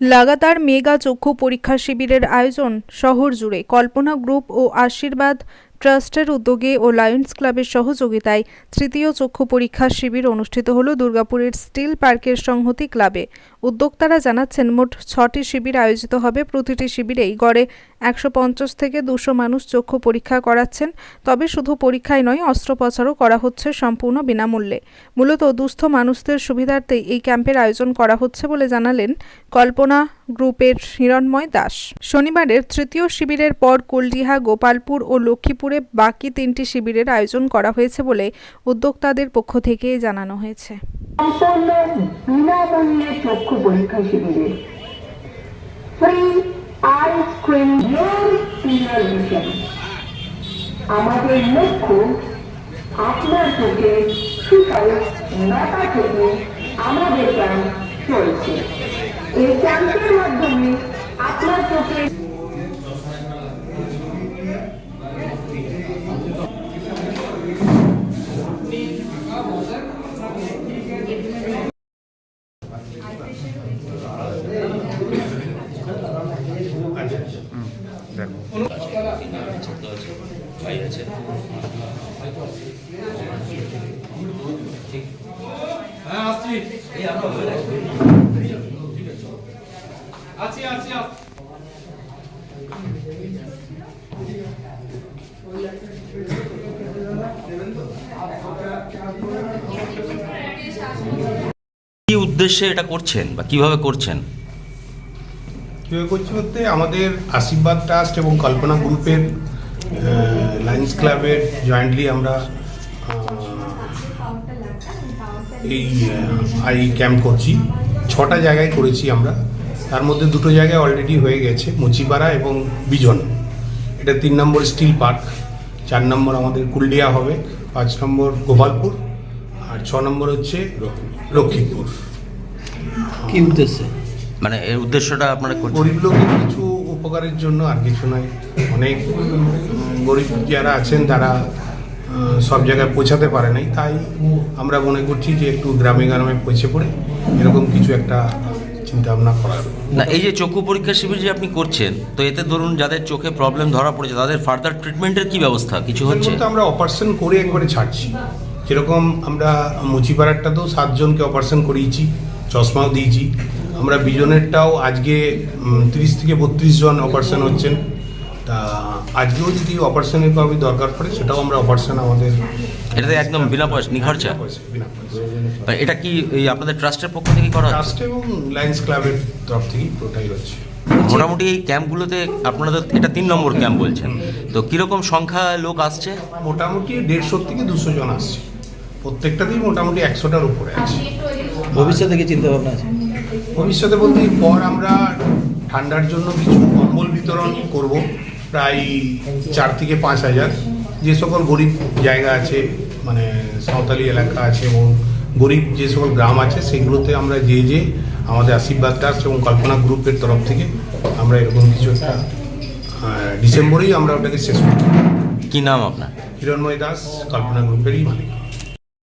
লাগাতার মেগা চক্ষু পরীক্ষা শিবিরের আয়োজন শহর জুড়ে। কল্পনা গ্রুপ ও আশীর্বাদ ট্রাস্টের উদ্যোগে ও লায়ন্স ক্লাবের সহযোগিতায় তৃতীয় চক্ষু পরীক্ষা শিবির অনুষ্ঠিত হল দুর্গাপুরের স্টিল পার্কের সংহতি ক্লাবে। উদ্যোক্তারা জানাচ্ছেন, মোট ছটি শিবির আয়োজিত হবে। প্রতিটি শিবিরেই গড়ে একশো পঞ্চাশ থেকে দুশো মানুষ চক্ষু পরীক্ষা করাচ্ছেন। তবে শুধু পরীক্ষায় নয়, অস্ত্রোপচারও করা হচ্ছে সম্পূর্ণ বিনামূল্যে। মূলত দুস্থ মানুষদের সুবিধার্থেই এই ক্যাম্পের আয়োজন করা হচ্ছে বলে জানালেন কল্পনা গ্রুপের হিরণময় দাস। শনিবারের তৃতীয় শিবিরের পর কুলডিহা, গোপালপুর ও লক্ষ্মীপুরে বাকি তিনটি শিবিরের আয়োজন করা হয়েছে বলে উদ্যোক্তাদের পক্ষ থেকে জানানো হয়েছে। আমাদের চোখে আমাদের চলছে। এই ক্যাম্পের মাধ্যমে আপনার চোখে হ্যাঁ আসছি। আছি আছি আছি। কি উদ্দেশ্যে এটা করছেন বা কীভাবে করছেন? কীভাবে করছি বলতে আমাদের আশীর্বাদ ট্রাস্ট এবং কল্পনা গ্রুপের লায়ন্স ক্লাবের জয়েন্টলি আমরা এই আই ক্যাম্প করছি। ছটা জায়গায় করেছি আমরা। তার মধ্যে দুটো জায়গায় অলরেডি হয়ে গেছে মুচিপাড়া এবং বিজন। এটা তিন নম্বর স্টিল পার্ক চার নম্বর আমাদের কুলডিয়া হবে পাঁচ নম্বর গোপালপুর আর ছ নম্বর হচ্ছে লক্ষ্মীপুর। কি উদ্দেশ্যে? মানে এর উদ্দেশ্যটা আপনারা গরিব লোকের কিছু উপকারের জন্য আর কিছু নয়। অনেক গরিব যারা আছেন তারা সব জায়গায় পৌঁছাতে পারে নাই। তাই আমরা মনে করছি যে একটু গ্রামে গ্রামে পৌঁছে পড়ে এরকম কিছু একটা চিন্তা ভাবনা করার না এই যে চক্ষু পরীক্ষা শিবির যে আপনি করছেন তো এতে ধরুন যাদের চোখে প্রবলেম ধরা পড়েছে তাদের ফার্দার ট্রিটমেন্টের কি ব্যবস্থা কিছু হচ্ছে? তো আমরা অপারেশন করে একবারে ছাড়ছি। যেরকম আমরা মুচিপাড়ারটাতেও সাতজনকে অপারেশন করিয়েছি চশমাও দিয়েছি। আমরা বিজনেরটাও আজকে তিরিশ থেকে বত্রিশ জন অপারেশন হচ্ছেন। তা আজকেও যদি অপারেশনের কাউকে দরকার পড়ে সেটাও আমরা অপারেশন আমাদের এটাতে একদম বিনা পয়সা নিখরচা? বিনা পয়সা তা এটা কি এই আপনাদের ট্রাস্টের পক্ষ থেকে করা ট্রাস্ট এবং লায়ন্স ক্লাবের তরফ থেকেই পুরোটাই হচ্ছে। মোটামুটি এই ক্যাম্পগুলোতে আপনাদের এটা তিন নম্বর ক্যাম্প বলছেন। তো কীরকম সংখ্যা লোক আসছে? মোটামুটি দেড়শো থেকে দুশো জন আসছে। প্রত্যেকটাতেই মোটামুটি একশোটার উপরে আছে। ভবিষ্যতে কি চিন্তা ভাবনা আছে? ভবিষ্যতে বলতে পর আমরা ঠান্ডার জন্য কিছু কম্বল বিতরণ করব প্রায় চার থেকে পাঁচ হাজার। যে সকল গরিব জায়গা আছে মানে সাঁওতালি এলাকা আছে এবং গরিব যে সকল গ্রাম আছে সেগুলোতে আমরা যে যে আমাদের আশীর্বাদ ট্রাস্ট এবং কল্পনা গ্রুপের তরফ থেকে আমরা এরকম কিছু একটা ডিসেম্বরেই আমরা ওটাকে শেষ করব। কি নাম আপনার? হিরণময় দাস কল্পনা গ্রুপেরই মালিক।